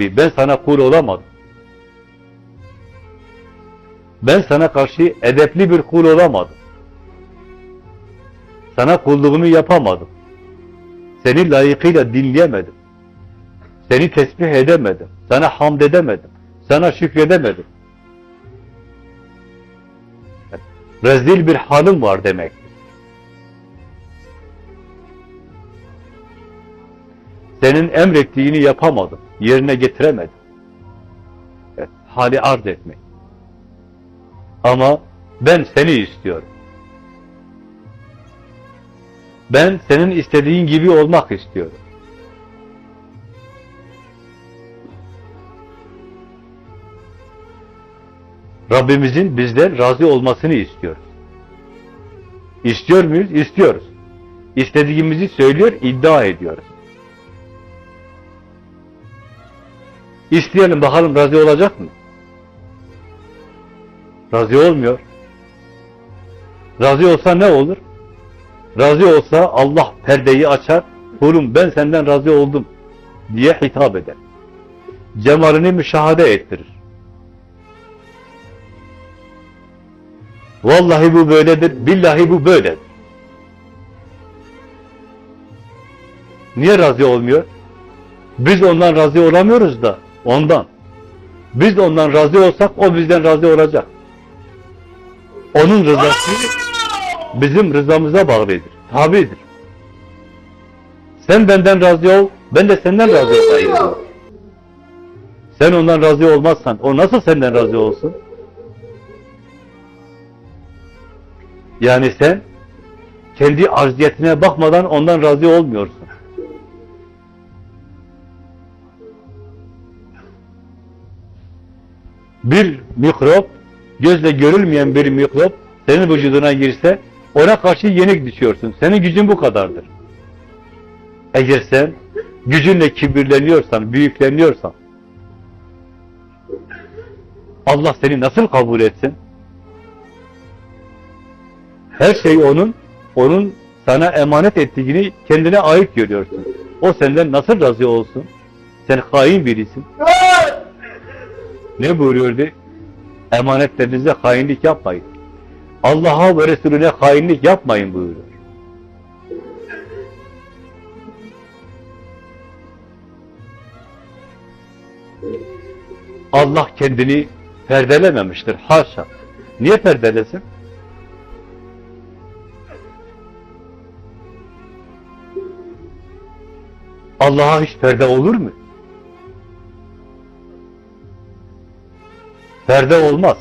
Ben sana kul olamadım. Ben sana karşı edepli bir kul olamadım. Sana kulluğumu yapamadım. Seni layıkıyla dinleyemedim. Seni tesbih edemedim. Sana hamd edemedim. Sana şükredemedim. Rezil bir halim var demek. Senin emrettiğini yapamadım. Yerine getiremedim. Evet, hali arz etmek. Ama ben seni istiyorum. Ben senin istediğin gibi olmak istiyorum. Rabbimizin bizden razı olmasını istiyoruz. İstiyor muyuz? İstiyoruz. İstediğimizi söylüyor, iddia ediyoruz. İsteyelim bakalım razı olacak mı? Razı olmuyor. Razı olsa ne olur? Razı olsa Allah perdeyi açar, kulum ben senden razı oldum diye hitap eder. Cemalini müşahede ettirir. Vallahi bu böyledir, billahi bu böyledir. Niye razı olmuyor? Biz ondan razı olamıyoruz da ondan. Biz ondan razı olsak o bizden razı olacak. Onun rızası bizim rızamıza bağlıdır, tabidir. Sen benden razı ol, ben de senden razı olayım. Sen ondan razı olmazsan, o nasıl senden razı olsun? Yani sen kendi acziyetine bakmadan ondan razı olmuyorsun. Bir mikrop, gözle görülmeyen bir mikrop senin vücuduna girse ona karşı yenik düşüyorsun. Senin gücün bu kadardır. Eğer sen gücünle kibirleniyorsan, büyükleniyorsan Allah seni nasıl kabul etsin? Her şey onun, onun sana emanet ettiğini kendine ait görüyorsun. O senden nasıl razı olsun? Sen hain birisin. Ne buyuruyordu? Emanetlerinize hainlik yapmayın. Allah'a ve Resulüne hainlik yapmayın buyuruyor. Allah kendini perdelememiştir. Haşa. Niye perdelesin? Allah'a hiç perde olur mu? Perde olmaz.